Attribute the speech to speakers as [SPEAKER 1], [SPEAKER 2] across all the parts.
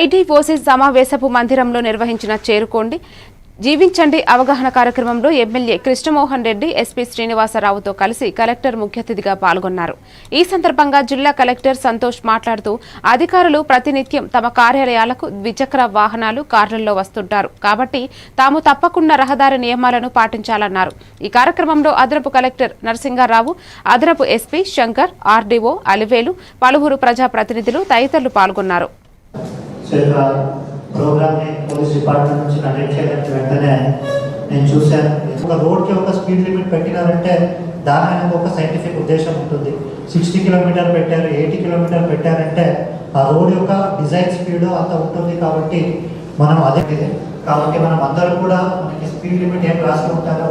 [SPEAKER 1] ఐటీఓసీ సమావేశపు మందిరంలో నిర్వహించిన చేరుకోండి. జీవించండి అవగాహన కార్యక్రమంలో ఎమ్మెల్యే కృష్ణమోహన్ రెడ్డి ఎస్పీ శ్రీనివాసరావుతో కలిసి కలెక్టర్ ముఖ్య అతిథిగా పాల్గొన్నారు. ఈ సందర్భంగా జిల్లా కలెక్టర్ సంతోష్ మాట్లాడుతూ అధికారులు ప్రతినిత్యం తమ కార్యాలయాలకు ద్విచక్ర వాహనాలు కార్లలో వస్తుంటారు. కాబట్టి తాము తప్పకుండా రహదారి నియమాలను పాటించాలన్నారు. ఈ కార్యక్రమంలో అదనపు కలెక్టర్ నరసింగారావు అదనపు ఎస్పీ శంకర్ ఆర్డీఓ అలివేలు పలువురు ప్రజాప్రతినిధులు తదితరులు పాల్గొన్నారు.
[SPEAKER 2] సో ప్రోగ్రామ్ని పోలీస్ డిపార్ట్మెంట్ నుంచి కండక్ట్ చేయడానికి వెంటనే నేను చూశాను. ఒక రోడ్కి ఒక స్పీడ్ లిమిట్ పెట్టినారంటే దాని వెనక ఒక సైంటిఫిక్ ఉద్దేశం ఉంటుంది. సిక్స్టీ కిలోమీటర్ పెట్టారు ఎయిటీ కిలోమీటర్ పెట్టారంటే ఆ రోడ్ యొక్క డిజైన్ స్పీడ్ అంత ఉంటుంది కాబట్టి మనం అదే కాబట్టి మనం అందరం కూడా మనకి స్పీడ్ లిమిట్ ఏం రాసి ఉంటారో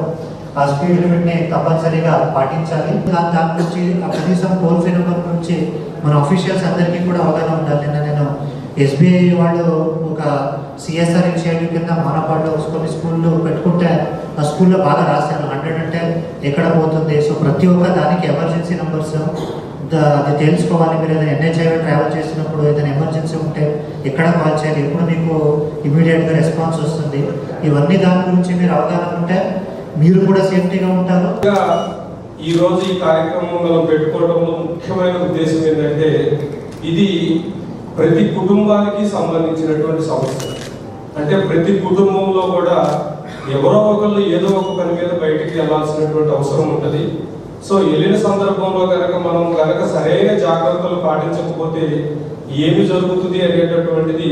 [SPEAKER 2] ఆ స్పీడ్ లిమిట్ని తప్పనిసరిగా పాటించాలి. దాని దాని గురించి కనీసం టోల్ ఫ్రీ నెంబర్ నుంచి మన అఫీషియల్స్ అందరికీ కూడా అవగాహన ఉండాలి. నిన్న ఎస్బీఐ వాళ్ళు ఒక సిఎస్ఆర్ ఇనిషియేటివ్ కింద మానపాడులో కొన్ని స్కూళ్ళు పెట్టుకుంటే ఆ స్కూల్లో బాగా రాశాను హండ్రెడ్ అంటే ఎక్కడ పోతుంది? సో ప్రతి ఒక్క దానికి ఎమర్జెన్సీ నెంబర్స్ అది తెలుసుకోవాలి. మీరు ఏదైనా ఎన్హెచ్ఐ ట్రావెల్ చేసినప్పుడు ఏదైనా ఎమర్జెన్సీ ఉంటే ఎక్కడ కాల్ చేయాలి? ఎప్పుడు మీకు ఇమీడియట్గా రెస్పాన్స్ వస్తుంది? ఇవన్నీ దాని గురించి మీరు అవగాహన ఉంటే మీరు కూడా సేఫ్టీగా ఉంటారు.
[SPEAKER 3] ఈ రోజు ఈ కార్యక్రమం మనం పెట్టుకోవడంలో ముఖ్యమైన ఉద్దేశం ఏంటంటే ఇది ప్రతి కుటుంబానికి సంబంధించినటువంటి సమస్య. అంటే ప్రతి కుటుంబంలో కూడా ఎవరో ఒకళ్ళు ఏదో ఒక పని మీద బయటికి వెళ్ళాల్సినటువంటి అవసరం ఉంటుంది. సో వెళ్ళిన సందర్భంలో కనుక మనం కనుక సరైన జాగ్రత్తలు పాటించకపోతే ఏమి జరుగుతుంది అనేటటువంటిది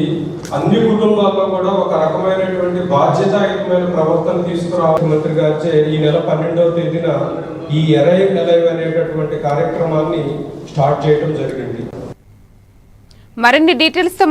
[SPEAKER 3] అన్ని కుటుంబాల్లో కూడా ఒక రకమైనటువంటి బాధ్యతాయుతమైన ప్రవర్తన తీసుకురావడం మంత్రి గారిచే ఈ నెల పన్నెండవ తేదీన ఈ ఎరైవ్ ఎలైవ్ అనేటటువంటి కార్యక్రమాన్ని స్టార్ట్ చేయడం జరిగింది.
[SPEAKER 1] మరిన్ని డీటెయిల్స్తో